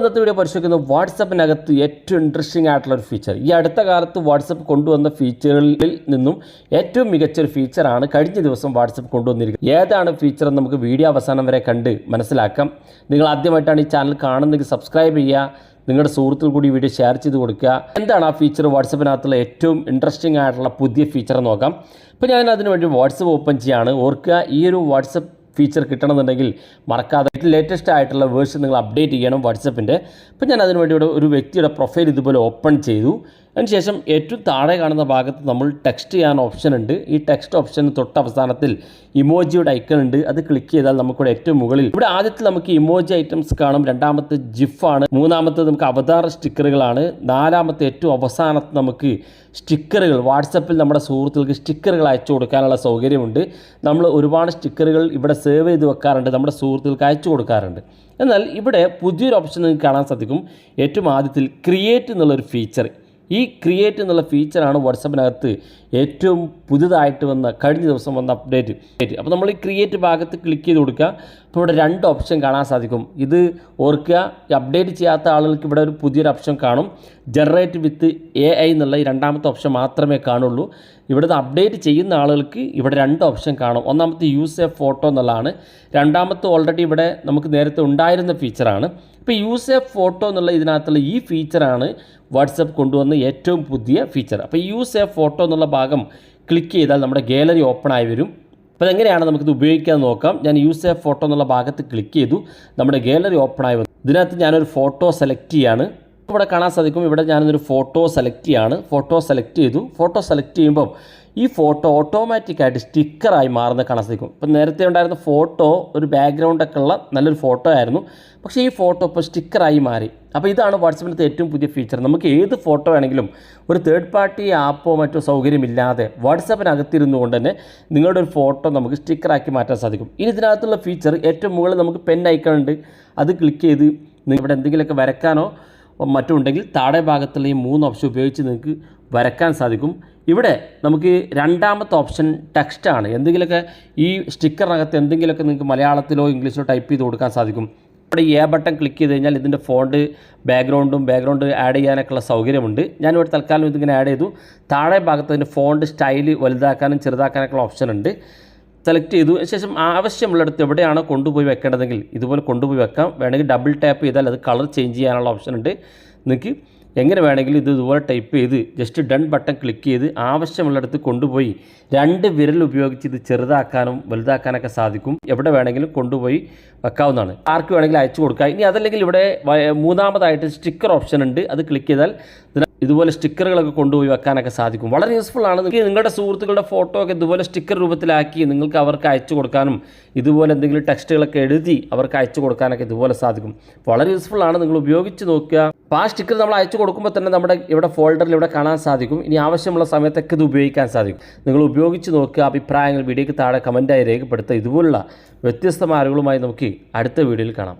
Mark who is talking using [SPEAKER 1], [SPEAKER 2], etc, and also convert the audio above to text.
[SPEAKER 1] ഇന്നത്തെ വീഡിയോ പരിശോധിക്കുന്നത് വാട്സപ്പിനകത്ത് ഏറ്റവും ഇൻട്രസ്റ്റിംഗ് ആയിട്ടുള്ള ഒരു ഫീച്ചർ ഈ അടുത്ത കാലത്ത് വാട്സപ്പ് കൊണ്ടുവന്ന ഫീച്ചറുകളിൽ നിന്നും ഏറ്റവും മികച്ച ഒരു ഫീച്ചറാണ് കഴിഞ്ഞ ദിവസം വാട്സപ്പ് കൊണ്ടുവന്നിരിക്കുന്നത്. ഏതാണ് ഫീച്ചർ എന്ന് നമുക്ക് വീഡിയോ അവസാനം വരെ കണ്ട് മനസ്സിലാക്കാം. നിങ്ങൾ ആദ്യമായിട്ടാണ് ഈ ചാനൽ കാണുന്നെങ്കിൽ സബ്സ്ക്രൈബ് ചെയ്യുക. നിങ്ങളുടെ സുഹൃത്തുക്കൾ കൂടി വീഡിയോ ഷെയർ ചെയ്ത് കൊടുക്കുക. എന്താണ് ആ ഫീച്ചർ വാട്സപ്പിനകത്തുള്ള ഏറ്റവും ഇൻട്രസ്റ്റിംഗ് ആയിട്ടുള്ള പുതിയ ഫീച്ചർ നോക്കാം. ഇപ്പോൾ ഞാൻ അതിനുവേണ്ടി വാട്സപ്പ് ഓപ്പൺ ചെയ്യാണ്. ഓർക്കുക ഈ ഒരു വാട്സപ്പ് ഫീച്ചർ കിട്ടണമെന്നുണ്ടെങ്കിൽ മറക്കാതെ ലേറ്റസ്റ്റ് ആയിട്ടുള്ള വേർഷൻ നിങ്ങൾ അപ്ഡേറ്റ് ചെയ്യണം വാട്സപ്പിന്റെ അപ്പോൾ ഞാൻ അതിനുവേണ്ടി ഇവിടെ ഒരു വ്യക്തിയുടെ പ്രൊഫൈൽ ഇതുപോലെ ഓപ്പൺ ചെയ്തു. അതിനുശേഷം ഏറ്റവും താഴെ കാണുന്ന ഭാഗത്ത് നമ്മൾ ടെക്സ്റ്റ് ചെയ്യാൻ ഓപ്ഷൻ ഉണ്ട്. ഈ ടെക്സ്റ്റ് ഓപ്ഷന് തൊട്ട് അവസാനത്തിൽ ഇമോജിയുടെ ഐക്കൺ ഉണ്ട്. അത് ക്ലിക്ക് ചെയ്താൽ നമുക്കിവിടെ ഏറ്റവും മുകളിൽ ഇവിടെ ആദ്യത്തെ നമുക്ക് ഇമോജി ഐറ്റംസ് കാണും. രണ്ടാമത്തെ ജിഫാണ് മൂന്നാമത്തെ നമുക്ക് അവതാർ സ്റ്റിക്കറുകളാണ്. നാലാമത്തെ ഏറ്റവും അവസാനത്ത് നമുക്ക് സ്റ്റിക്കറുകൾ വാട്സപ്പിൽ നമ്മുടെ സുഹൃത്തുക്കൾക്ക് സ്റ്റിക്കറുകൾ അയച്ചു കൊടുക്കാനുള്ള സൗകര്യമുണ്ട്. നമ്മൾ ഒരുപാട് സ്റ്റിക്കറുകൾ ഇവിടെ സേവ് ചെയ്ത് വെക്കാറുണ്ട്. നമ്മുടെ സുഹൃത്തുക്കൾക്ക് അയച്ചു കൊടുക്കാറുണ്ട്. എന്നാൽ ഇവിടെ പുതിയൊരു ഓപ്ഷൻ നിങ്ങൾക്ക് കാണാൻ സാധിക്കും. ഏറ്റവും ആദ്യത്തിൽ ക്രിയേറ്റ് എന്നുള്ളൊരു ഫീച്ചർ ഈ ക്രിയേറ്റ് എന്നുള്ള ഫീച്ചറാണ് വാട്സപ്പിനകത്ത് ഏറ്റവും പുതുതായിട്ട് വന്ന കഴിഞ്ഞ ദിവസം വന്ന അപ്ഡേറ്റ് അപ്പോൾ നമ്മൾ ഈ ക്രിയേറ്റ് ഭാഗത്ത് ക്ലിക്ക് ചെയ്ത് കൊടുക്കുക. അപ്പോൾ ഇവിടെ രണ്ട് ഓപ്ഷൻ കാണാൻ സാധിക്കും. ഇത് ഓർക്കുക അപ്ഡേറ്റ് ചെയ്യാത്ത ആളുകൾക്ക് ഇവിടെ ഒരു പുതിയൊരു ഓപ്ഷൻ കാണും. ജനറേറ്റ് വിത്ത് എ ഐ എന്നുള്ള ഈ രണ്ടാമത്തെ ഓപ്ഷൻ മാത്രമേ കാണുള്ളൂ. ഇവിടുന്ന് അപ്ഡേറ്റ് ചെയ്യുന്ന ആളുകൾക്ക് ഇവിടെ രണ്ട് ഓപ്ഷൻ കാണും. ഒന്നാമത്തെ യൂസ് എ ഫോട്ടോ എന്നുള്ളതാണ്. രണ്ടാമത്തെ ഓൾറെഡി ഇവിടെ നമുക്ക് നേരത്തെ ഉണ്ടായിരുന്ന ഫീച്ചറാണ് ഇപ്പോൾ യൂസ് എ ഫോട്ടോ എന്നുള്ള ഇതിനകത്തുള്ള ഈ ഫീച്ചറാണ് വാട്സപ്പ് കൊണ്ടുവന്ന ഏറ്റവും പുതിയ ഫീച്ചർ അപ്പോൾ യൂസ് എ ഫോട്ടോ എന്നുള്ള ഭാഗം ക്ലിക്ക് ചെയ്താൽ നമ്മുടെ ഗാലറി ഓപ്പൺ ആയി വരും. അപ്പോൾ അതെങ്ങനെയാണ് നമുക്കിത് ഉപയോഗിക്കാൻ നോക്കാം. ഞാൻ യൂസ് എ ഫോട്ടോ എന്നുള്ള ഭാഗത്ത് ക്ലിക്ക് ചെയ്തു. നമ്മുടെ ഗാലറി ഓപ്പൺ ആയി വന്നു. ഇതിനകത്ത് ഞാനൊരു ഫോട്ടോ സെലക്ട് ചെയ്യാണ്. ഇവിടെ കാണാൻ സാധിക്കും. ഇവിടെ ഞാനൊരു ഫോട്ടോ സെലക്ട് ചെയ്യാണ്. ഫോട്ടോ സെലക്ട് ചെയ്തു. ഫോട്ടോ സെലക്ട് ചെയ്യുമ്പം ഈ ഫോട്ടോ ഓട്ടോമാറ്റിക്കായിട്ട് സ്റ്റിക്കറായി മാറുന്നത് കാണാൻ സാധിക്കും. ഇപ്പം നേരത്തെ ഉണ്ടായിരുന്ന ഫോട്ടോ ഒരു ബാക്ക്ഗ്രൗണ്ടൊക്കെ ഉള്ള നല്ലൊരു ഫോട്ടോ ആയിരുന്നു. പക്ഷേ ഈ ഫോട്ടോ ഇപ്പോൾ സ്റ്റിക്കറായി മാറി. അപ്പോൾ ഇതാണ് വാട്സപ്പിന്റെ ഏറ്റവും പുതിയ ഫീച്ചർ നമുക്ക് ഏത് ഫോട്ടോ വേണമെങ്കിലും ഒരു തേർഡ് പാർട്ടി ആപ്പോ മറ്റോ സൗകര്യമില്ലാതെ വാട്സപ്പിനകത്തിരുന്നു കൊണ്ട് തന്നെ നിങ്ങളുടെ ഒരു ഫോട്ടോ നമുക്ക് സ്റ്റിക്കറാക്കി മാറ്റാൻ സാധിക്കും. ഇനി ഇതിനകത്തുള്ള ഫീച്ചർ ഏറ്റവും മുകളിൽ നമുക്ക് പെൻ ഐക്കൺ ഉണ്ട്. അത് ക്ലിക്ക് ചെയ്ത് ഇവിടെ എന്തെങ്കിലുമൊക്കെ വരയ്ക്കാനോ മറ്റും ഉണ്ടെങ്കിൽ താഴെ ഭാഗത്തുള്ള ഈ മൂന്ന് ഓപ്ഷൻ ഉപയോഗിച്ച് നിങ്ങൾക്ക് വരയ്ക്കാൻ സാധിക്കും. ഇവിടെ നമുക്ക് രണ്ടാമത്തെ ഓപ്ഷൻ ടെക്സ്റ്റാണ് എന്തെങ്കിലുമൊക്കെ ഈ സ്റ്റിക്കറിനകത്ത് എന്തെങ്കിലുമൊക്കെ നിങ്ങൾക്ക് മലയാളത്തിലോ ഇംഗ്ലീഷിലോ ടൈപ്പ് ചെയ്ത് കൊടുക്കാൻ സാധിക്കും. ഇവിടെ എ ബട്ടൺ ക്ലിക്ക് ചെയ്ത് കഴിഞ്ഞാൽ ഇതിന്റെ ഫോണ്ട് ബാക്ക്ഗ്രൗണ്ടും ബാക്ക്ഗ്രൗണ്ട് ആഡ് ചെയ്യാനൊക്കെയുള്ള സൗകര്യമുണ്ട്. ഞാനിവിടെ തൽക്കാലം ഇതിങ്ങനെ ആഡ് ചെയ്തു. താഴെ ഭാഗത്ത് അതിന്റെ ഫോണ്ട് സ്റ്റൈൽ വലുതാക്കാനും ചെറുതാക്കാനൊക്കെയുള്ള ഓപ്ഷൻ ഉണ്ട്. സെലക്ട് ചെയ്തു. ശേഷം ആവശ്യമുള്ളിടത്ത് എവിടെയാണോ കൊണ്ടുപോയി വെക്കേണ്ടതെങ്കിൽ ഇതുപോലെ കൊണ്ടുപോയി വെക്കാം. വേണമെങ്കിൽ ഡബിൾ ടാപ്പ് ചെയ്താൽ അത് കളർ ചേഞ്ച് ചെയ്യാനുള്ള ഓപ്ഷൻ ഉണ്ട്. നിങ്ങൾക്ക് എങ്ങനെ വേണമെങ്കിലും ഇത് ഇതുപോലെ ടൈപ്പ് ചെയ്ത് ജസ്റ്റ് ഡൺ ബട്ടൺ ക്ലിക്ക് ചെയ്ത് ആവശ്യമുള്ളിടത്ത് കൊണ്ടുപോയി രണ്ട് വിരൽ ഉപയോഗിച്ച് ഇത് ചെറുതാക്കാനും വലുതാക്കാനൊക്കെ സാധിക്കും. എവിടെ വേണമെങ്കിലും കൊണ്ടുപോയി വെക്കാവുന്നതാണ്. ആർക്ക് വേണമെങ്കിലും അയച്ചു കൊടുക്കുക ഇനി അതല്ലെങ്കിൽ ഇവിടെ മൂന്നാമതായിട്ട് സ്റ്റിക്കർ ഓപ്ഷൻ ഉണ്ട്. അത് ക്ലിക്ക് ചെയ്താൽ ഇതുപോലെ സ്റ്റിക്കറുകളൊക്കെ കൊണ്ടുപോയി വെക്കാനൊക്കെ സാധിക്കും. വളരെ യൂസ്ഫുൾ ആണ്. നിങ്ങളുടെ സുഹൃത്തുക്കളുടെ ഫോട്ടോ ഒക്കെ ഇതുപോലെ സ്റ്റിക്കർ രൂപത്തിലാക്കി നിങ്ങൾക്ക് അവർക്ക് അയച്ചു കൊടുക്കാനും ഇതുപോലെ എന്തെങ്കിലും ടെക്സ്റ്റുകളൊക്കെ എഴുതി അവർക്ക് അയച്ചു കൊടുക്കാനൊക്കെ ഇതുപോലെ സാധിക്കും. വളരെ യൂസ്ഫുൾ ആണ്. നിങ്ങൾ ഉപയോഗിച്ച് നോക്കുക. അപ്പോൾ ആ സ്റ്റിക്കർ നമ്മൾ അയച്ചു കൊടുക്കുമ്പോൾ തന്നെ നമ്മുടെ ഇവിടെ ഫോൾഡറിൽ ഇവിടെ കാണാൻ സാധിക്കും. ഇനി ആവശ്യമുള്ള സമയത്തൊക്കെ ഇത് ഉപയോഗിക്കാൻ സാധിക്കും. നിങ്ങൾ ഉപയോഗിച്ച് നോക്കുക അഭിപ്രായങ്ങൾ വീഡിയോയ്ക്ക് താഴെ കമന്റായി രേഖപ്പെടുത്തുക. ഇതുപോലുള്ള വ്യത്യസ്തമായ അറിവുകളുമായി നമുക്ക് അടുത്ത വീഡിയോയിൽ കാണാം.